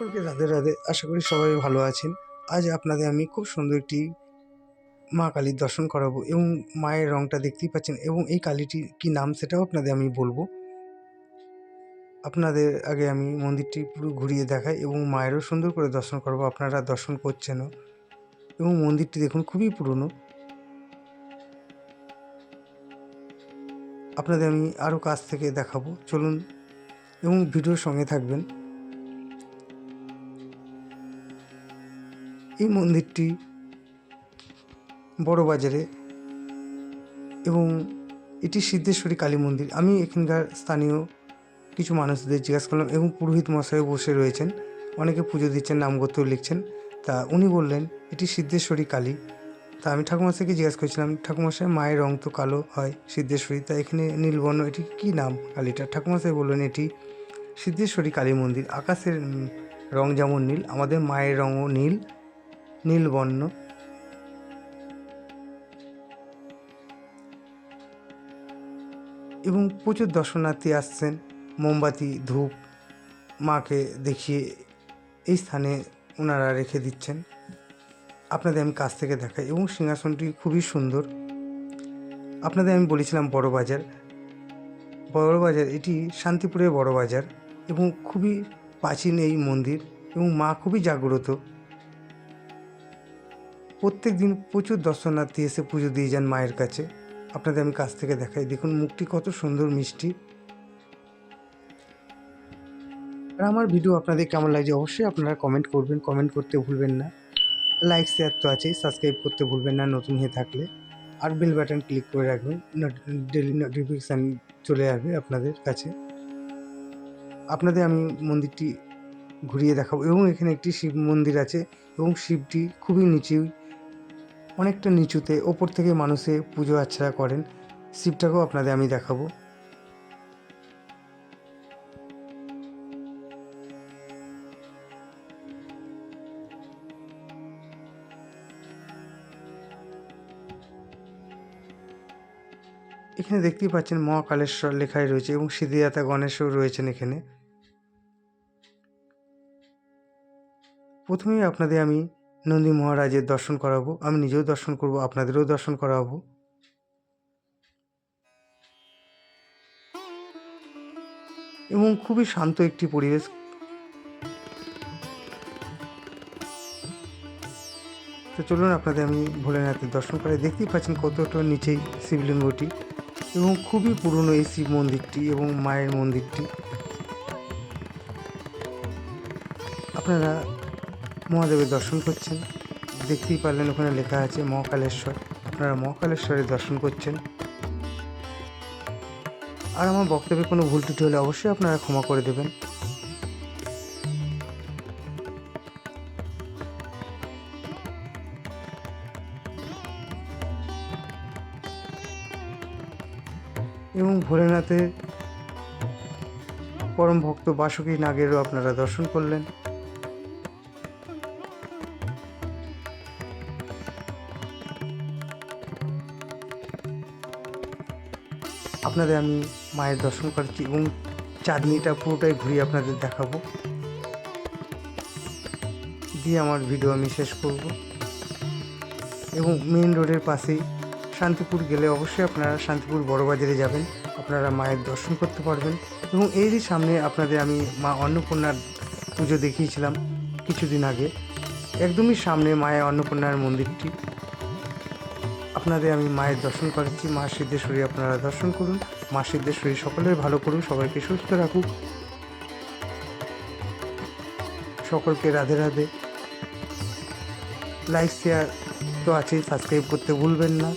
সকলকে রাধে রাধে। আশা করি সবাই ভালো আছেন। আজ আপনাদের আমি খুব সুন্দর একটি মা কালীর দর্শন করাবো এবং মায়ের রংটা দেখতেই পাচ্ছেন এবং এই কালীটির কি নাম সেটাও আপনাদের আমি বলব। আপনাদের আগে আমি মন্দিরটি পুরো ঘুরিয়ে দেখাই এবং মায়েরও সুন্দর করে দর্শন করব, আপনারা দর্শন করছেনও এবং মন্দিরটি দেখুন খুবই পুরনো। আপনাদের আমি আরও কাছ থেকে দেখাবো। চলুন এবং ভিডিওর সঙ্গে থাকবেন। এই মন্দিরটি বড় বাজারে এবং এটি সিদ্ধেশ্বরী কালী মন্দির। আমি এখানকার স্থানীয় কিছু মানুষদের জিজ্ঞাসা করলাম এবং পুরোহিত মশাইও বসে রয়েছেন। অনেকে পুজো দিচ্ছেন নামগত লিখছেন। তা উনি বললেন, এটি সিদ্ধেশ্বরী কালী। তা আমি ঠাকুমশাইকে জিজ্ঞাসা করেছিলাম ঠাকুমশাই মায়ের রং তো কালো হয় সিদ্ধেশ্বরী, তা এখানে নীলবর্ণ, এটি কী নাম কালীটা? ঠাকুমশাই বললেন, এটি সিদ্ধেশ্বরী কালী মন্দির। আকাশের রং যেমন নীল, আমাদের মায়ের রঙও নীল। নীলবর্ণ। এবং প্রচুর দর্শনার্থী আসছেন। মোমবাতি, ধূপ মাকে দেখিয়ে এই স্থানে ওনারা রেখে দিচ্ছেন। আপনাদের আমি কাছ থেকে দেখাই। এবং সিংহাসনটি খুবই সুন্দর। আপনাদের আমি বলেছিলাম বড় বাজার। বড় বাজার, এটি শান্তিপুরের বড় বাজার। এবং খুবই প্রাচীন এই মন্দির। এবং মা খুবই জাগ্রত। প্রত্যেক দিন প্রচুর দর্শনার্থী এসে পুজো দিয়ে যান মায়ের কাছে। আপনাদের আমি কাছ থেকে দেখাই। দেখুন, মুখটি কত সুন্দর মিষ্টি। আর আমার ভিডিও আপনাদের কেমন লাগছে অবশ্যই আপনারা কমেন্ট করবেন। কমেন্ট করতে ভুলবেন না। লাইক শেয়ার তো আছেই। সাবস্ক্রাইব করতে ভুলবেন না, নতুন হয়ে থাকলে। আর বেল বাটন ক্লিক করে রাখবেন। ডেলি নোটিফিকেশান চলে আসবে আপনাদের কাছে। আপনাদের আমি মন্দিরটি ঘুরিয়ে দেখাবো। এবং এখানে একটি শিব মন্দির আছে। এবং শিবটি খুবই নিচু অনেকটা নিচুতে ওপর থেকে মানুষে পুজো আর্চনা করেন। শিবটাকেও আপনাদের আমি দেখাবো। এখানে দেখতেই পাচ্ছেন মহাকালেশ্বর লেখাই রয়েছে এবং সিদ্ধিদাতা গণেশও রয়েছেন এখানে। প্রথমেই আপনাদের আমি নন্দী মহারাজের দর্শন করাবো, আমি নিজেও দর্শন করব, আপনাদেরও দর্শন করাবো। এবং খুবই শান্ত একটি পরিবেশ। তো চলুন আপনাদের আমি ভোলেনাথের দর্শন করে দেখতেই পাচ্ছেন কতটা নিচেই শিবলিঙ্গটি এবং খুবই পুরনো এই শিব মন্দিরটি এবং মায়ের মন্দিরটি। আপনারা মহাদেবের দর্শন করছেন। দেখতেই পারলেন ওখানে লেখা আছে মহাকালেশ্বর। আপনারা মহাকালেশ্বরের দর্শন করছেন। আর আমার বক্তব্যে কোনো ভুল ত্রুটি হলে অবশ্যই আপনারা ক্ষমা করে দেবেন। এবং ভোলেনাথের পরম ভক্ত বাসুকী নাগেরও আপনারা দর্শন করলেন। আপনাদের আমি মায়ের দর্শন করাচ্ছি এবং চাঁদনিটা পুরোটাই ঘুরিয়ে আপনাদের দেখাবো। দিয়ে আমার ভিডিও আমি শেষ করব। এবং মেন রোডের পাশেই শান্তিপুর গেলে অবশ্যই আপনারা শান্তিপুর বড় বাজারে যাবেন। আপনারা মায়ের দর্শন করতে পারবেন। এবং এরই সামনে আপনাদের আমি মা অন্নপূর্ণার পুজো দেখিয়েছিলাম কিছুদিন আগে। একদমই সামনে মায়ের অন্নপূর্ণার মন্দিরটি। আপনাদের আমি মায়ের দর্শন করাচ্ছি। মা সিদ্ধেশ্বরী আপনারা দর্শন করুন। মা সিদ্ধেশ্বরী সকলের ভালো করুন, সবাইকে সুস্থ রাখুক। সকলকে রাধে রাধে। লাইক শেয়ার তো আছেই সাবস্ক্রাইব করতে ভুলবেন না।